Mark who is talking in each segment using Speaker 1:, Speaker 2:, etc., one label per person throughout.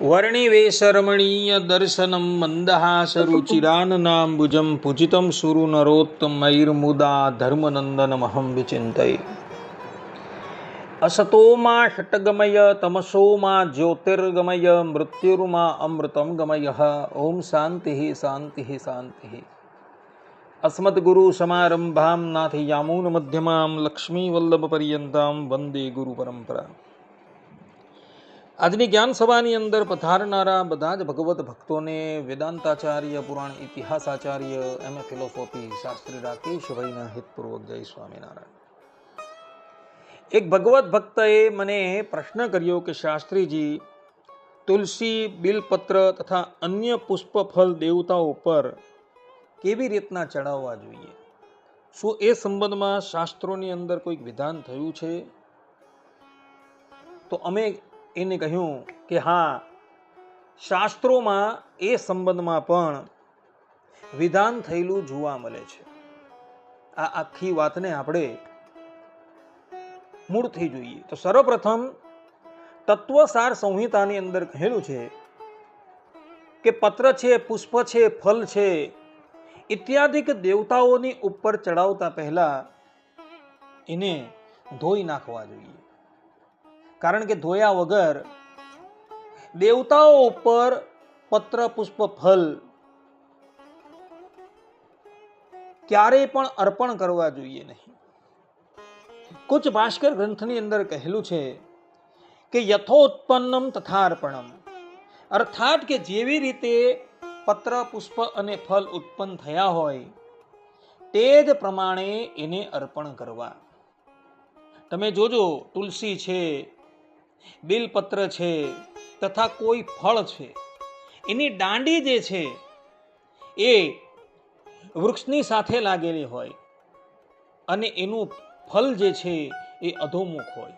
Speaker 1: વર્ણિવેશરમણીયદર્શनं મन्दहासरुचिराननाम्बुजं પૂજિતમ સુરુ નરોત્તમૈર્મુદા ધર્મનંદનમહં વિચિંતય અસતોમાં ષટગમય તમસોમાં જ્યોતિર્ગમય મૃત્યુર્માં અમૃતમ ગમય ઓમ શાંતિ શાંતિ શાંતિ અસ્મદગુરુ સમારંભાં નાથયામૂન મધ્યમાં લક્ષ્મીવલ્લભ પર્યંતામ વંદે ગુરુ પરંપરા આજની જ્ઞાન સભાની અંદર પધારનારા બધા જ ભગવત ભક્તોને વેદાંતાચાર્ય, પુરાણ ઇતિહાસાચાર્ય એમ એ ફિલોસોફી, શાસ્ત્રી રાકેશભાઈના હિતપૂર્વક જય સ્વામિનારાયણ. એક ભગવત ભક્તએ મને પ્રશ્ન કર્યો કે શાસ્ત્રીજી, તુલસી, બિલપત્ર તથા અન્ય પુષ્પ ફળ દેવતાઓ ઉપર કેવી રીતના ચડાવવા જોઈએ? શું એ સંબંધમાં શાસ્ત્રોની અંદર કોઈક વિધાન થયું છે? તો અમે એને કહ્યું કે, હા, શાસ્ત્રોમાં એ સંબંધમાં પણ વિધાન થયેલું જોવા મળે છે. આ આખી વાતને આપણે મૂળથી જોઈએ. તો સર્વપ્રથમ તત્વસાર સંહિતાની અંદર કહેલું છે કે, પત્ર છે, પુષ્પ છે, ફલ છે, ઇત્યાદિક દેવતાઓની ઉપર ચડાવતા પહેલા એને ધોઈ નાખવા જોઈએ. કારણ કે ધોયા વગર દેવતાઓ ઉપર પત્ર પુષ્પ ફલ ક્યારેય પણ અર્પણ કરવા જોઈએ નહીં. કુચ ભાસ્કર ગ્રંથની અંદર કહેલું છે કે યથોત્પન્નમ તથાર્પણમ. અર્થાત કે જેવી રીતે પત્ર, પુષ્પ અને ફલ ઉત્પન્ન થયા હોય, તે જ પ્રમાણે એને અર્પણ કરવા. તમે જોજો, તુલસી છે બિલપત્ર છે તથા કોઈ ફળ છે. એની દાંડી જે છે એ વૃક્ષની સાથે લાગેલી હોય અને એનું ફલ જે છે એ અધોમુખ હોય.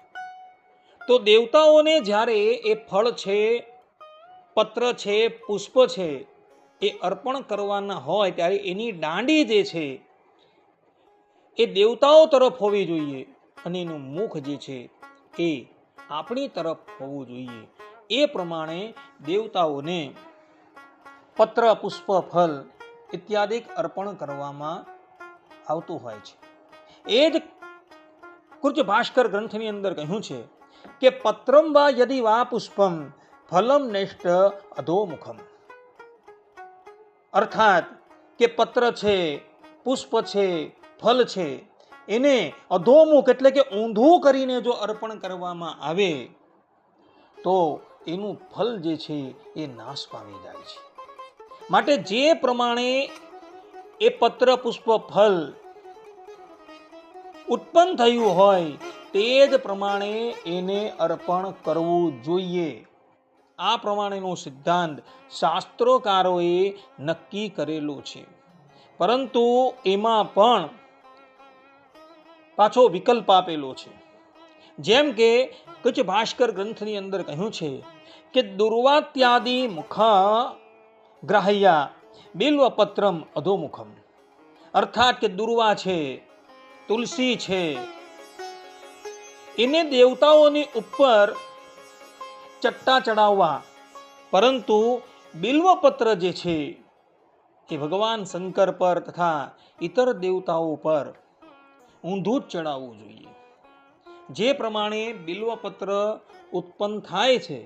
Speaker 1: તો દેવતાઓને જ્યારે એ ફળ છે, પત્ર છે, પુષ્પ છે એ અર્પણ કરવાના હોય ત્યારે એની દાંડી જે છે એ દેવતાઓ તરફ હોવી જોઈએ અને એનું મુખ જે છે એ આપણી તરફ હોવું જોઈએ. એ પ્રમાણે દેવતાઓને પત્ર, પુષ્પ, ફલ ઇત્યાદિ અર્પણ કરવામાં આવતું હોય છે. એ જ કૃચ ભાસ્કર ગ્રંથની અંદર કહ્યું છે કે, પત્રમ વા યદિ વા પુષ્પમ, ફલમ નેષ્ટ અધોમુખમ. અર્થાત કે, પત્ર છે, પુષ્પ છે, ફલ છે એને અધોમુખ એટલે કે ઊંધું કરીને જો અર્પણ કરવામાં આવે, તો એનું ફલ જે છે એ નાશ પામી જાય છે. માટે જે પ્રમાણે એ પત્ર પુષ્પ ફલ ઉત્પન્ન થયું હોય, તે જ પ્રમાણે એને અર્પણ કરવું જોઈએ. આ પ્રમાણેનો સિદ્ધાંત શાસ્ત્રોકારોએ નક્કી કરેલો છે. પરંતુ એમાં પણ પાછો વિકલ્પ આપેલો છે. જેમ કે કચ્છ ભાસ્કર ગ્રંથની અંદર કહ્યું છે કે દુર્વાત્યાદિ મુખ ગ્રાહ્યા બિલ્વપત્રમ અધોમુખમ. અર્થાત કે દુર્વા છે, તુલસી છે. એને દેવતાઓની ઉપર ચટ્ટા ચડાવવા. પરંતુ બિલ્વપત્ર જે છે એ ભગવાન શંકર પર તથા ઇતર દેવતાઓ પર ઊંધું જ ચડાવવું જોઈએ. જે પ્રમાણે બિલ્વપત્ર ઉત્પન્ન થાય છે,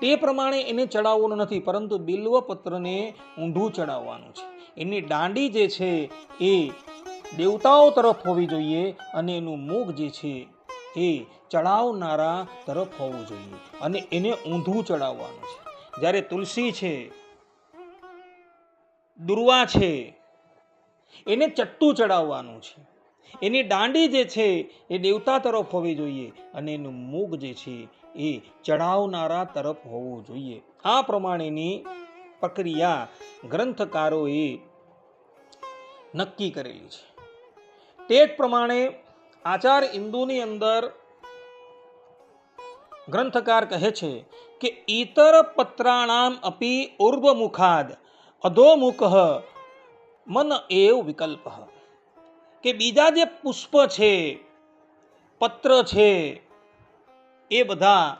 Speaker 1: તે પ્રમાણે એને ચડાવવાનું નથી, પરંતુ બિલ્વપત્રને ઊંધું ચડાવવાનું છે. એની દાંડી જે છે, એ દેવતાઓ તરફ હોવી જોઈએ અને એનું મુખ જે છે, એ ચડાવનારા તરફ હોવું જોઈએ અને એને ઊંધું ચડાવવાનું છે. જ્યારે તુલસી છે, દુર્વા છે, એને ચટ્ટું ચડાવવાનું છે. એની દાંડી જે છે, એ દેવતા તરફ હોવી જોઈએ અને એનું મુખ જે છે, એ ચડાવનારા તરફ હોવું જોઈએ. આ પ્રમાણેની પ્રક્રિયા ગ્રંથકારોએ નક્કી કરેલી છે. તે જ પ્રમાણે આચાર ઇન્દુની અંદર ગ્રંથકાર કહે છે કે ઇતર પત્રાણામ અપી ઉર્વમુખાદ અધોમુખ મન એવ વિકલ્પ. કે બીજા જે પુષ્પ છે, પત્ર છે, એ બધા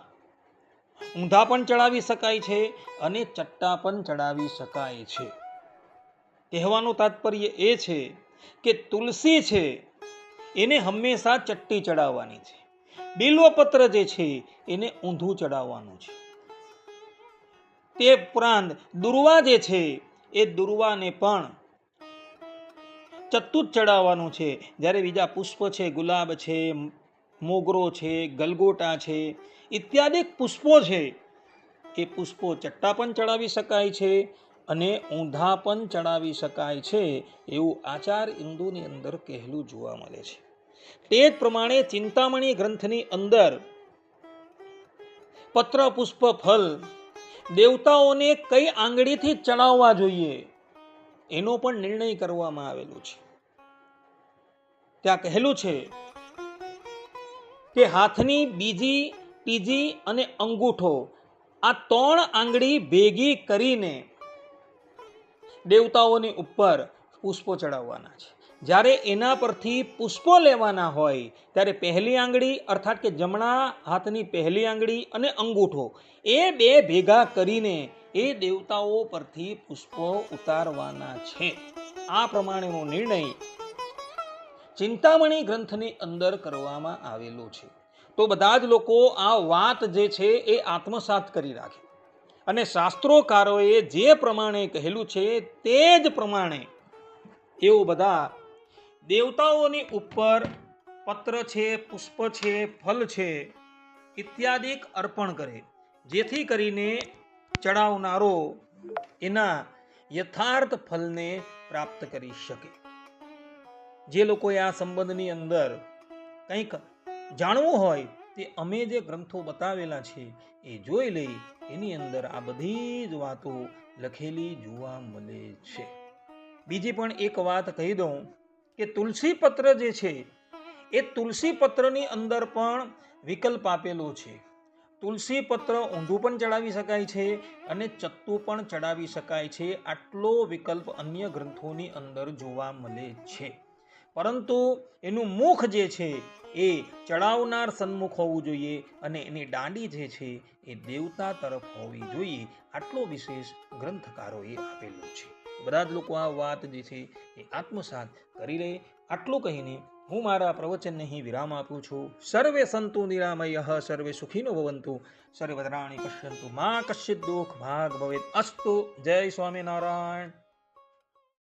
Speaker 1: ઊંધા પણ ચડાવી શકાય છે અને ચટ્ટા પણ ચડાવી શકાય છે. કહેવાનું તાત્પર્ય એ છે કે તુલસી છે, એને હંમેશા ચટ્ટી ચડાવવાની છે. બિલ્વપત્ર જે છે, એને ઊંધું ચડાવવાનું છે. તે ઉપરાંત દુર્વા જે છે, એ દુર્વાને પણ ચત્તુ જ ચડાવવાનું છે. જ્યારે બીજા પુષ્પ છે, ગુલાબ છે, મોગરો છે, ગલગોટા છે ઇત્યાદિક પુષ્પો છે. એ પુષ્પો ચટ્ટા પણ ચડાવી શકાય છે અને ઊંધા પણ ચડાવી શકાય છે. એવું આચાર ઇન્દુની અંદર કહેલું જોવા મળે છે. તે જ પ્રમાણે ચિંતામણી ગ્રંથની અંદર પત્ર પુષ્પ ફલ દેવતાઓને કઈ આંગળીથી ચડાવવા જોઈએ? એનો પણ નિર્ણય કરવામાં આવેલો છે. ત્યાં કહેલું છે કે હાથની બીજી, ત્રીજી અને અંગૂઠો આ ત્રણ આંગળી ભેગી કરીને દેવતાઓની ઉપર પુષ્પો ચડાવવાના છે. જ્યારે એના પરથી પુષ્પો લેવાના હોય, ત્યારે પહેલી આંગળી અર્થાત કે જમણા હાથની પહેલી આંગળી અને અંગૂઠો એ બે ભેગા કરીને એ દેવતાઓ પરથી પુષ્પો ઉતારવાના છે. આ પ્રમાણેનો નિર્ણય ચિંતામણી ગ્રંથની અંદર કરવામાં આવેલો છે. તો બધા જ લોકો આ વાત જે છે એ આત્મસાત કરી રાખે. અને શાસ્ત્રોકારોએ જે પ્રમાણે કહેલું છે તે જ પ્રમાણે એવું બધા દેવતાઓની ઉપર પત્ર છે, પુષ્પ છે, ફલ છે, ઇત્યાદિક અર્પણ કરે. જેથી કરીને ચડાવનારો એના યથાર્થ ફલને પ્રાપ્ત કરી શકે. જે લોકોએ આ સંબંધની અંદર કંઈક જાણવું હોય તે અમે જે ગ્રંથો બતાવેલા છે એ જોઈ લઈ એની અંદર આ બધી જ વાતો લખેલી જોવા મળે છે. બીજી પણ એક વાત કહી દઉં કે તુલસી પત્ર જે છે એ તુલસી પત્રની અંદર પણ વિકલ્પ આપેલો છે. તુલસી પત્ર ઊંધું પણ ચડાવી શકાય છે અને ચત્તુ પણ ચડાવી શકાય છે. આટલો વિકલ્પ અન્ય ગ્રંથોની અંદર જોવા મળે છે. પરંતુ એનું મુખ જે છે એ ચડાવનાર સન્મુખ હોવું જોઈએ અને એની દાંડી જે છે એ દેવતા તરફ હોવી જોઈએ. આટલો વિશેષ ગ્રંથકારોએ આપેલો છે. બધા જ લોકો આ વાત જે છે એ આત્મસાત કરી લે આટલું કહીને હું મારા પ્રવચનને અહીં વિરામ આપું છું. સર્વે સંતુ નિરામય, સર્વે સુખીનો ભવંતુ. સર્વદ્રાણી પશ્યંતુ. મા કશ્ય દુઃખ, ભાગ ભવેત અસ્તુ. જય સ્વામિનારાયણ.